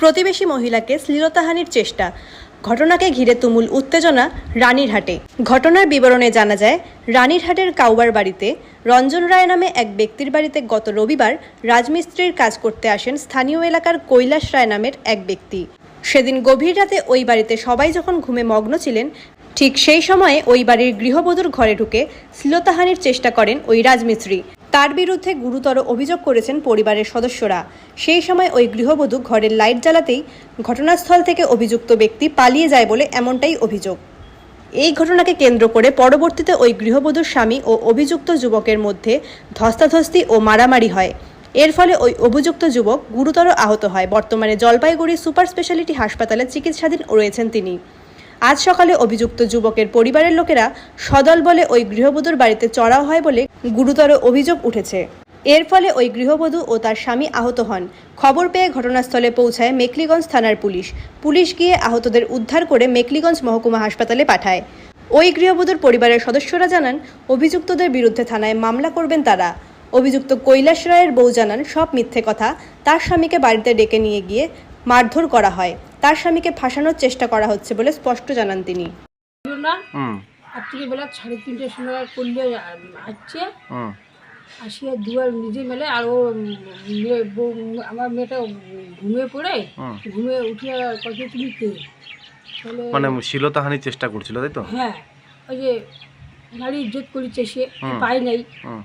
প্রতিবেশী মহিলাকে শ্লীলতাহানির চেষ্টা। ঘটনাকে ঘিরে তুমুল উত্তেজনা রানীরহাটে। ঘটনার বিবরণে জানা যায়, রানীরহাটের কাউবার বাড়িতে রঞ্জন রায় নামে এক ব্যক্তির বাড়িতে গত রবিবার রাজমিস্ত্রির কাজ করতে আসেন স্থানীয় এলাকার কৈলাস রায় নামের এক ব্যক্তি। সেদিন গভীর রাতে ওই বাড়িতে সবাই যখন ঘুমে মগ্ন ছিলেন, ঠিক সেই সময়ে ওই বাড়ির গৃহবধূর ঘরে ঢুকে শ্লীলতাহানির চেষ্টা করেন ওই রাজমিস্ত্রি। তার বিরুদ্ধে গুরুতর অভিযোগ করেছেন পরিবারের সদস্যরা। সেই সময় ওই গৃহবধূ ঘরের লাইট জ্বালাতেই ঘটনাস্থল থেকে অভিযুক্ত ব্যক্তি পালিয়ে যায় বলে এমনটাই অভিযোগ। এই ঘটনাকে কেন্দ্র করে পরবর্তীতে ওই গৃহবধূর স্বামী ও অভিযুক্ত যুবকের মধ্যে ধস্তাধস্তি ও মারামারি হয়। এর ফলে ওই অভিযুক্ত যুবক গুরুতর আহত হয়। বর্তমানে জলপাইগুড়ি সুপার স্পেশালিটি হাসপাতালে চিকিৎসাধীন রয়েছেন তিনি। আজ সকালে অভিযুক্ত যুবকের পরিবারের লোকেরা সদল বলে ওই গৃহবধূর বাড়িতে চড়াও হয় বলে গুরুতর অভিযোগ উঠেছে। এর ফলে ওই গৃহবধূ ও তার স্বামী আহত হন। খবর পেয়ে ঘটনাস্থলে পৌঁছায় মেকলিগঞ্জ থানার পুলিশ। পুলিশ গিয়ে আহতদের উদ্ধার করে মেকলিগঞ্জ মহকুমা হাসপাতালে পাঠায়। ওই গৃহবধূর পরিবারের সদস্যরা জানান অভিযুক্তদের বিরুদ্ধে থানায় মামলা করবেন তারা। অভিযুক্ত কৈলাস রায়ের বউ জানান সব মিথ্যে কথা। তার স্বামীকে বাড়িতে ডেকে নিয়ে গিয়ে মারধর করা হয়। তার স্বামীকে ফাঁসানোর চেষ্টা করা হচ্ছে বলে স্পষ্ট জানান তিনি। ছিল না বেলা সাড়ে তিনটের সময় করলে আসছে। আসিয়া দুয়ার নিজে মেলে আর ও আমার মেয়েটা ঘুমিয়ে পড়ে। ঘুমিয়ে উঠে কত তুমি কে? মানে শিলতাহানির চেষ্টা করছিল তাই তো? হ্যাঁ। ওই যে গাড়ি ইজ্জত করেছে সে। পায় নাই।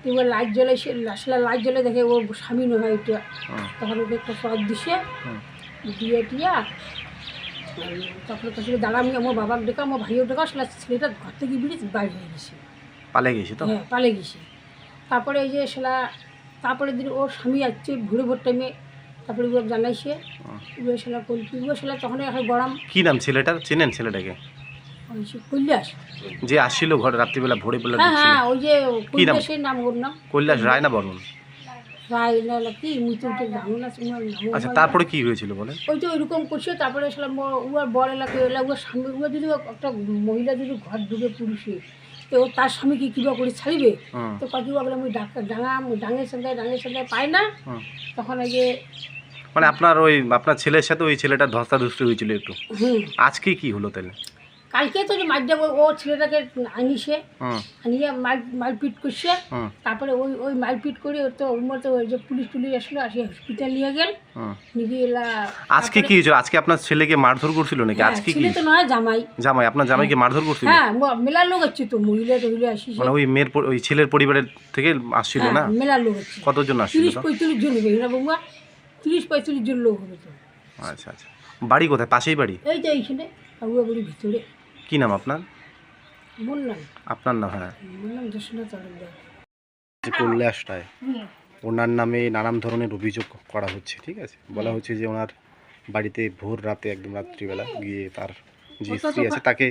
এবার লাইট জ্বলে সে লাশলা লাইট জ্বলে দেখে ওর স্বামী নয় এটা। তখন ওকে একটা পথ দিছে। দিয়ে টিয়া তারপরে তারপরে দাঁড়া আমি আমার বাবার ডেকা আমার ভাইয়ের ডেকা সেটা ছেলেটা ঘর থেকে বেরিয়ে বাইরে হয়ে গেছে। পালে গেছি তো? হ্যাঁ পালে গেছে। তারপরে এই যে সেলা তারপরে দিন ওর স্বামী আসছে ভোরে ভোর টাইমে তারপরে ও। জানাইছে উবে সেলা কলকি উবে সেলা তখন এখন গরম। কি নাম ছেলেটার? চেনেন ছেলেটাকে? হয়েছে কৈলাস। যে আসছিল ঘর রাত্রিবেলা ভোরে বেলা হ্যাঁ হ্যাঁ ওই যে? কৈলাসের নাম ওর নাম। কৈলাস রায় না বর্মন। রায় না না কি মুচি উঠে জানো না তোমার নাম আচ্ছা তারপরে কি হয়েছিল বলে ওই তো ওইরকম করছে তারপরে সেলাম উয়ার বড় এলাকা এলা উয়ার স্বামী উয়া যদি একটা মহিলা যদি ঘর ঢুকে পুরুষে তো তার স্বামীকে কিবা করে ছাড়িবে? তো কত বলে আমি ডাক্তার ডাঙা ডাঙের সঙ্গে ডাঙের সঙ্গে পাই না। তখন এই যে মানে আপনার ওই আপনার ছেলের সাথে ওই ছেলেটার ধস্তাধস্তি হয়েছিল একটু। আজকে কি হলো তাহলে? কালকে তো যে মার যাব ও ছেলেটাকে আনিছে আনিয়ে মার মারপিট করছে। তারপরে ওই ওই মারপিট করে ওর তো ওর মতো ওই যে পুলিশ টুলিশ আসলো আসি হসপিটাল নিয়ে গেল। নিয়ে এলা আজকে কি হয়েছিল? আজকে আপনার ছেলেকে মারধর করছিল নাকি? হ্যাঁ, আজকে কি? ছেলে তো নয় জামাই। জামাই আপনার জামাইকে মারধর করছিল? হ্যাঁ ম- মেলার লোক হচ্ছে তো মহিলা টহিলা আসিছে মানে ওই মেয়ের ওই ছেলের পরিবারের থেকে আসছিল হ্যাঁ, না? মেলার লোক হচ্ছে। কতজন আসছিল তিরিশ পঁয়ত্রিশ জন হবে না বৌমা। তিরিশ পঁয়ত্রিশ জন লোক হবে তো। আচ্ছা আচ্ছা। বাড়ি কোথায়? পাশেই বাড়ি? এই তো এইখানে বাড়ির ভিতরে। কি নাম আপনার? বললাম আপনার নাম হ্যাঁ। বললাম দর্শনা তালুকদার যে কৈলাসটায় ওনার নামে নানান ধরনের অভিযোগ করা হচ্ছে ঠিক আছে? বলা হচ্ছে যে ওনার বাড়িতে ভোর রাতে একদম রাত্রিবেলা গিয়ে তার যে স্ত্রী আছে তাকে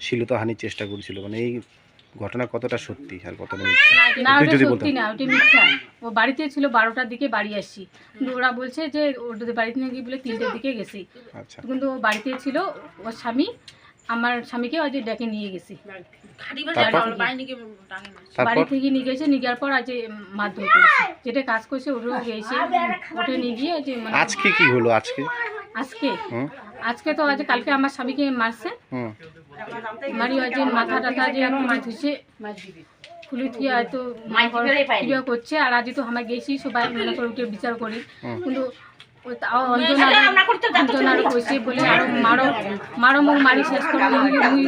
শিলতাহানির চেষ্টা করেছিল। মানে এই ঘটনা কতটা সত্যি আর কতটা মিথ্যা? না একটু ওটা যদি সত্যি না ওটা মিথ্যা। ও বাড়িতে ছিল বারোটার দিকে বাড়ি আসছি। কিন্তু ওরা বলছে যে ওদের বাড়িতে নাকি বলে তিনটের দিকে গেছি। আচ্ছা। কিন্তু ও বাড়িতে ছিল ওর স্বামী আমার স্বামীকে আজ ডেকে নিয়ে গেছি। বাড়ি থেকে নিয়ে গেছে নিয়ে যাওয়ার পর আজ মাধ্যম যেটা কাজ করছে ওটাও গেছে। ওটা নিয়ে গিয়ে যে মানে আজকে কি হলো আজকে? আজকে? আজকে তো আজ কালকে আমার স্বামীকে মারছে। মারি আজ মাথা টাথা যে ধুছে খুলে দিয়ে হয়তো করছে। আর আজ তো আমরা গেছি সবাই মনে করে উঠে বিচার করি। কিন্তু ওই তাও অঞ্জনা অঞ্জনার কইছে বলে আরও মারো মারো মুখ মারি শেষ করে মুই মুই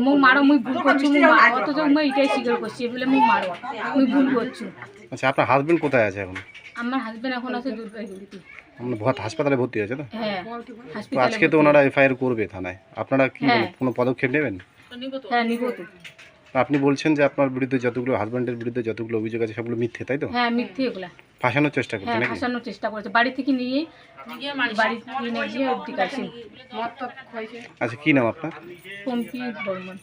মুখ মারো মুই ভুল করছি মুই মা- অথচ মুই এটাই স্বীকার করছি বলে মুই মারো মুই ভুল করছি। আচ্ছা আপনার হাজবেন্ড কোথায় আছে এখন? আমার হাজবেন্ড এখন আছে দুর্গাগুলিতে হাসপাতালে ভর্তি আছে তো? হ্যাঁ তো আজকে তো ওনারা এফআইআর করবে থানায়। আপনারা কি হ্যাঁ। কোনো পদক্ষেপ নেবেন? হ্যাঁ নিব তো। আপনি বলছেন যে আপনার বিরুদ্ধে যতগুলো হাজব্যান্ডের বিরুদ্ধে যতগুলো অভিযোগ আছে সবগুলো মিথ্যে তাই তো? হ্যাঁ মিথ্যে এগুলা। ফাঁসানোর চেষ্টা করছে হ্যাঁ নাকি? ফাঁসানোর চেষ্টা করেছে। বাড়ি থেকে নিয়ে বাড়ি থেকে নিয়ে গিয়ে টিকাছি আচ্ছা কি নাম আপনার? পম্পি বর্মন।